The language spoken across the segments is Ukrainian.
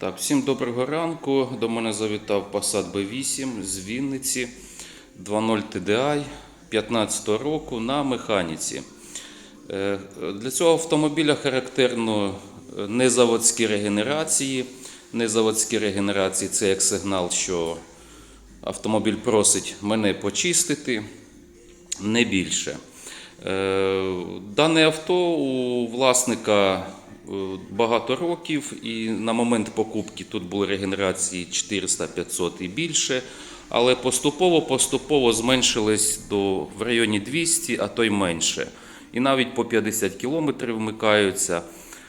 Так, всім доброго ранку. До мене завітав Passat B8 з Вінниці 2.0 TDI 15 року на механіці. Е, Для цього автомобіля характерно е, незаводські регенерації. Незаводські регенерації це як сигнал, що автомобіль просить мене почистити, не більше. Е, Дане авто у власника багато років, і на момент покупки тут були регенерації 400, 500 і більше. Але поступово-поступово зменшились до в районі 200, а то й менше. І навіть по 50 км вмикаються.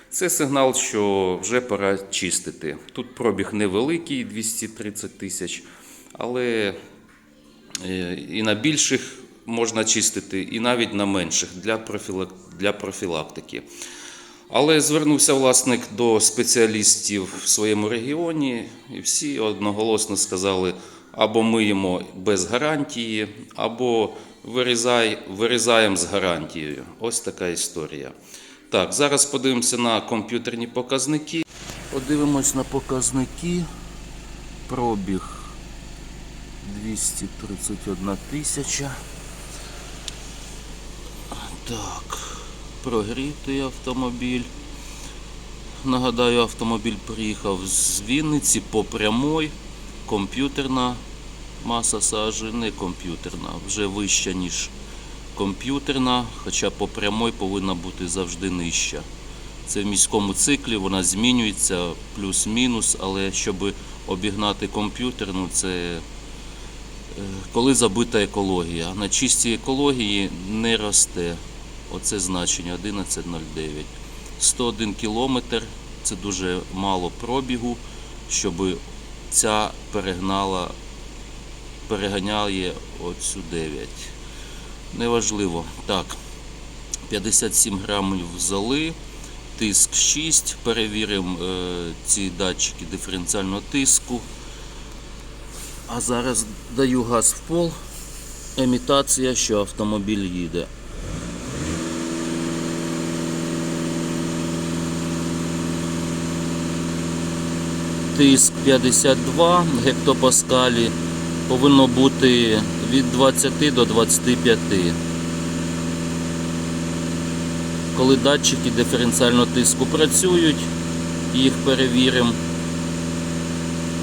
Це сигнал, що вже пора чистити. Тут пробіг невеликий 230 тисяч, але Е, і на більших можна чистити, і навіть на менших для, профілак... для профілактики. Але звернувся власник до спеціалістів в своєму регіоні, і всі одноголосно сказали: або миємо без гарантії, або вирізай... вирізаємо з гарантією. Ось така історія. Так, зараз подивимося на комп'ютерні показники. Подивимось на показники. Пробіг 231 тисяча. Так, прогрітий автомобіль. Нагадаю, автомобіль приїхав з Вінниці по прямой. Комп'ютерна маса сажі, не комп'ютерна, вже вища, ніж комп'ютерна, хоча по прямой повинна бути завжди нижча. Це в міському циклі, вона змінюється плюс-мінус, але щоб обігнати комп'ютерну, це е, коли забита екологія. На чистій екології не росте. Оце значення 11.09. 101 кілометр це дуже мало пробігу, щоб ця перегнала, переганяє оцю 9. Неважливо. Так, 57 грамів золи, тиск 6. Перевіримо е, ці датчики диференціального тиску. А зараз даю газ в пол. Емітація, що автомобіль їде. Тиск 52 гектопаскалі повинно бути від 20 до 25. Коли датчики диференціального тиску працюють, їх перевіримо.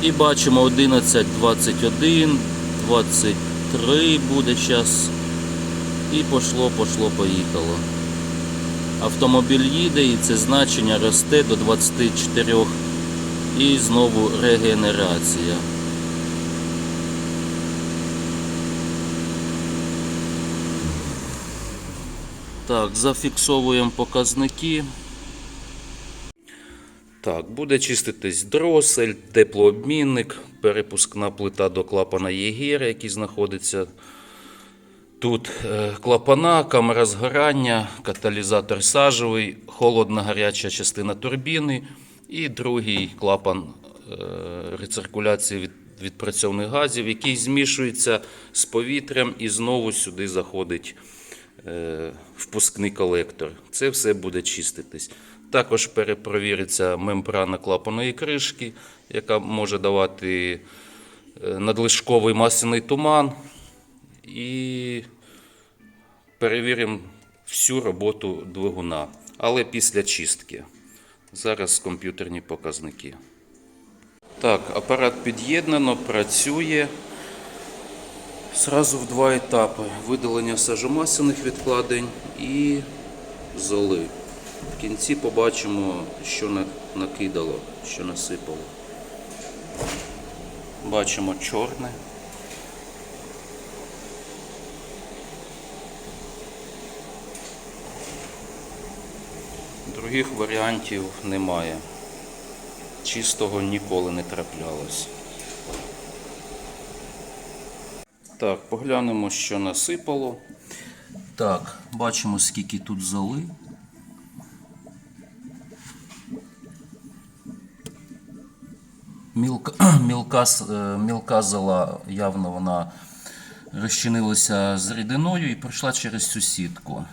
І бачимо 11, 21, 23 буде зараз. І пошло, пошло, поїхало. Автомобіль їде і це значення росте до 24 і знову регенерація. Так, зафіксовуємо показники. Так, буде чиститись дросель, теплообмінник, перепускна плита до клапана Єгера, який знаходиться тут. Е, Клапана, камера згорання, каталізатор сажевий, холодна гаряча частина турбіни і другий клапан е, рециркуляції від відпрацьованих газів, який змішується з повітрям і знову сюди заходить е, впускний колектор. Це все буде чиститись. Також перепровіриться мембрана клапаної кришки, яка може давати е, надлишковий масляний туман. І перевіримо всю роботу двигуна, але після чистки. Зараз комп'ютерні показники. Так, апарат під'єднано, працює. Зразу в два етапи: видалення сажомасляних відкладень і золи. В кінці побачимо, що накидало, що насипало. Бачимо чорне. Других варіантів немає. Чистого ніколи не траплялось. Так, поглянемо, що насипало. Так, бачимо, скільки тут золи. Мілка, мілка, е, мілка зола явно вона розчинилася з рідиною і пройшла через цю сітку.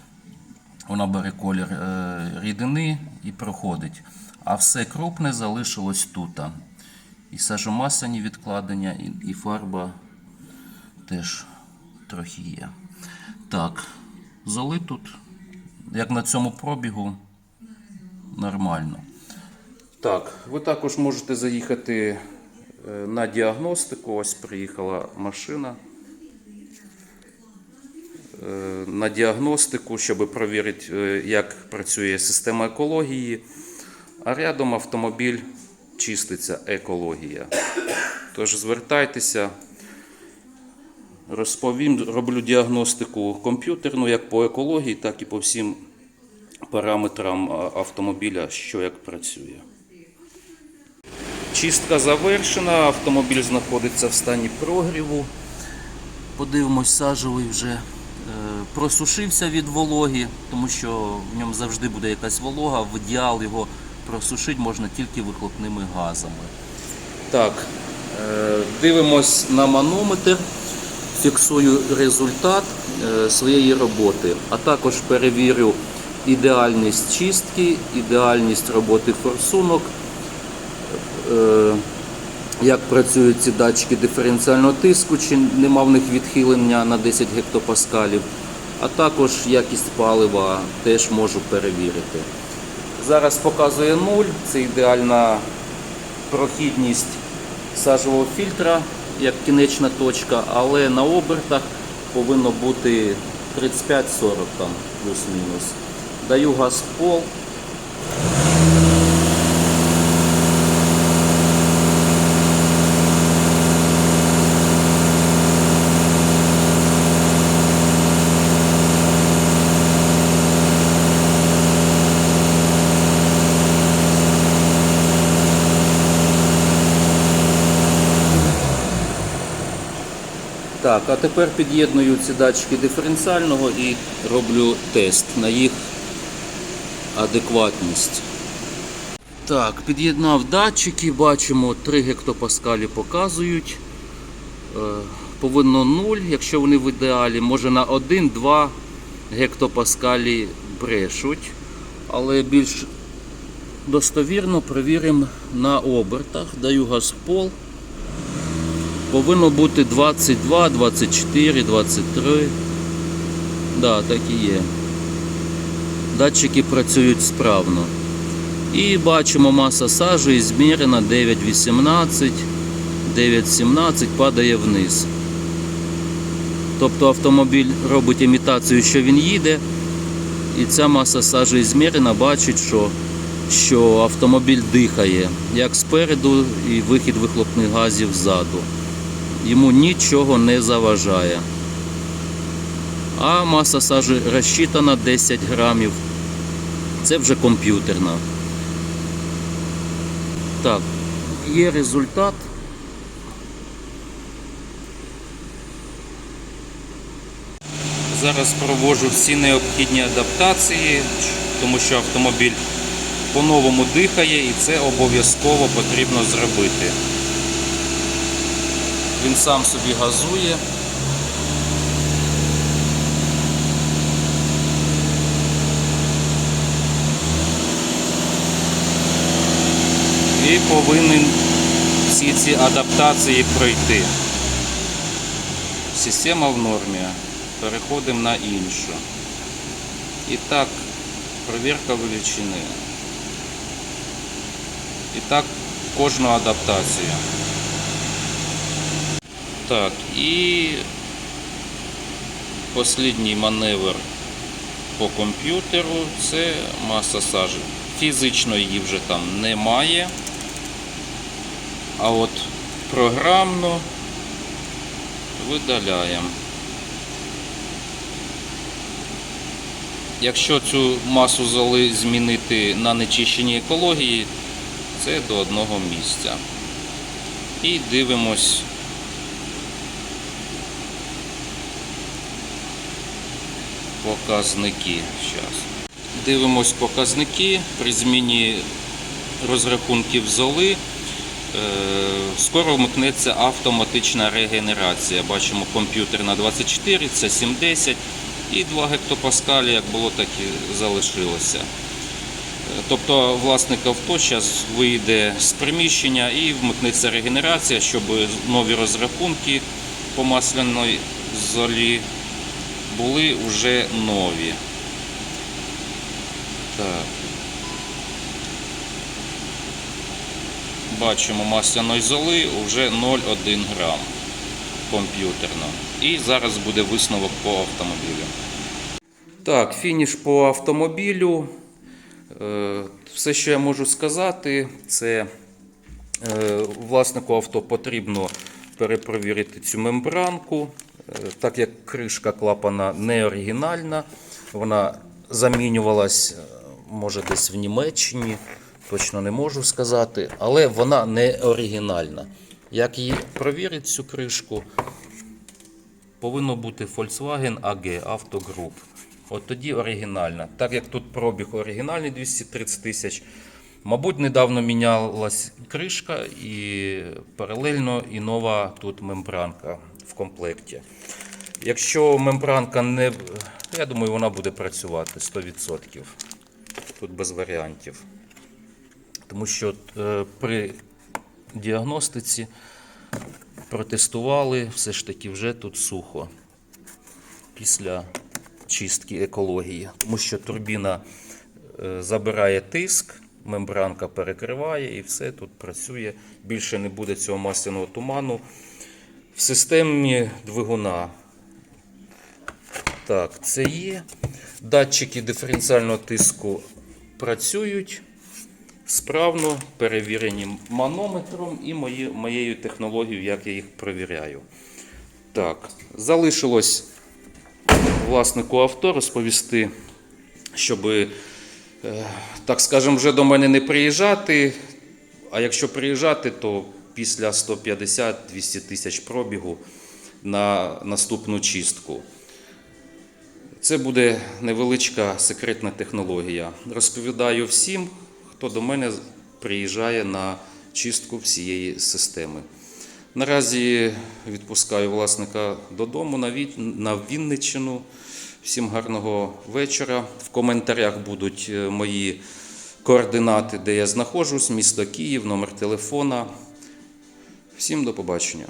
Вона бере колір е, рідини і проходить. А все крупне залишилось тут. І сажомасані відкладення, і, фарба теж трохи є. Так, золи тут, як на цьому пробігу, нормально. Так, ви також можете заїхати е, на діагностику. Ось приїхала машина. Е, На діагностику, щоб перевірити, е, як працює система екології. А рядом автомобіль чиститься екологія. Тож звертайтеся, розповім, роблю діагностику комп'ютерну як по екології, так і по всім параметрам автомобіля, що як працює. Чистка завершена, автомобіль знаходиться в стані прогріву. Подивимось, сажевий вже е, просушився від вологи, тому що в ньому завжди буде якась волога. В ідеал його просушити можна тільки вихлопними газами. Так, е, дивимось на манометр, фіксую результат е, своєї роботи, а також перевірю ідеальність чистки, ідеальність роботи форсунок. Як працюють ці датчики диференціального тиску, чи нема в них відхилення на 10 гектопаскалів, а також якість палива теж можу перевірити. Зараз показує 0, це ідеальна прохідність сажового фільтра як кінечна точка, але на обертах повинно бути 35-40 там плюс-мінус. Даю газ в пол. Так, а тепер під'єдную ці датчики диференціального і роблю тест на їх адекватність. Так, під'єднав датчики, бачимо 3 гектопаскалі показують. Е, Повинно 0, якщо вони в ідеалі, може на 1-2 гектопаскалі брешуть. Але більш достовірно перевіримо на обертах. Даю газ в пол. Повинно бути 22, 24, 23. Да, так і є. Датчики працюють справно. І бачимо, маса сажі змірена 9,18, 9,17 падає вниз. Тобто автомобіль робить імітацію, що він їде, і ця маса сажі змірена, бачить, що, що автомобіль дихає як спереду і вихід вихлопних газів ззаду йому нічого не заважає. А маса сажі розчитана 10 грамів. Це вже комп'ютерна. Так, є результат. Зараз проводжу всі необхідні адаптації, тому що автомобіль по-новому дихає і це обов'язково потрібно зробити. Він сам собі газує. І повинен всі ці адаптації пройти. Система в нормі. Переходимо на іншу. І так, провірка величини. І так кожну адаптацію. Так, і послідній маневр по комп'ютеру це маса сажі. Фізично її вже там немає. А от програмно видаляємо. Якщо цю масу золи змінити на нечищеній екології, це до одного місця. І дивимось. Показники. Щас. Дивимось показники при зміні розрахунків золи. Е, Скоро вмикнеться автоматична регенерація. Бачимо комп'ютер на 24, це 710 і 2 гектопаскалі, як було, так і залишилося. Тобто власник авто зараз вийде з приміщення і вмикнеться регенерація, щоб нові розрахунки по масляної золі були вже нові. Так. Бачимо масляної золи вже 0,1 грам комп'ютерно. І зараз буде висновок по автомобілю. Так, фініш по автомобілю. Е, Все, що я можу сказати, це е, власнику авто потрібно перепровірити цю мембранку, так як кришка клапана не оригінальна, вона замінювалась, е, може, десь в Німеччині, точно не можу сказати, але вона не оригінальна. Як її провірити цю кришку, повинно бути Volkswagen AG Auto Group. От тоді оригінальна. Так як тут пробіг оригінальний 230 тисяч, мабуть, недавно мінялась кришка і паралельно і нова тут мембранка в комплекті. Якщо мембранка не. Я думаю, вона буде працювати 100%. Тут без варіантів. Тому що е, при діагностиці протестували, все ж таки вже тут сухо після чистки екології. Тому що турбіна е, забирає тиск, мембранка перекриває і все тут працює. Більше не буде цього масляного туману. В системі двигуна. Так, це є. Датчики диференціального тиску працюють справно, перевірені манометром і мої, моєю технологією, як я їх перевіряю. Так, залишилось власнику авто розповісти, щоб, е, так скажемо, вже до мене не приїжджати. А якщо приїжджати, то після 150-200 тисяч пробігу на наступну чистку. Це буде невеличка секретна технологія. Розповідаю всім, хто до мене приїжджає на чистку всієї системи. Наразі відпускаю власника додому на Вінниччину. Всім гарного вечора. В коментарях будуть е, мої координати, де я знаходжусь, місто Київ, номер телефона. Всім до побачення.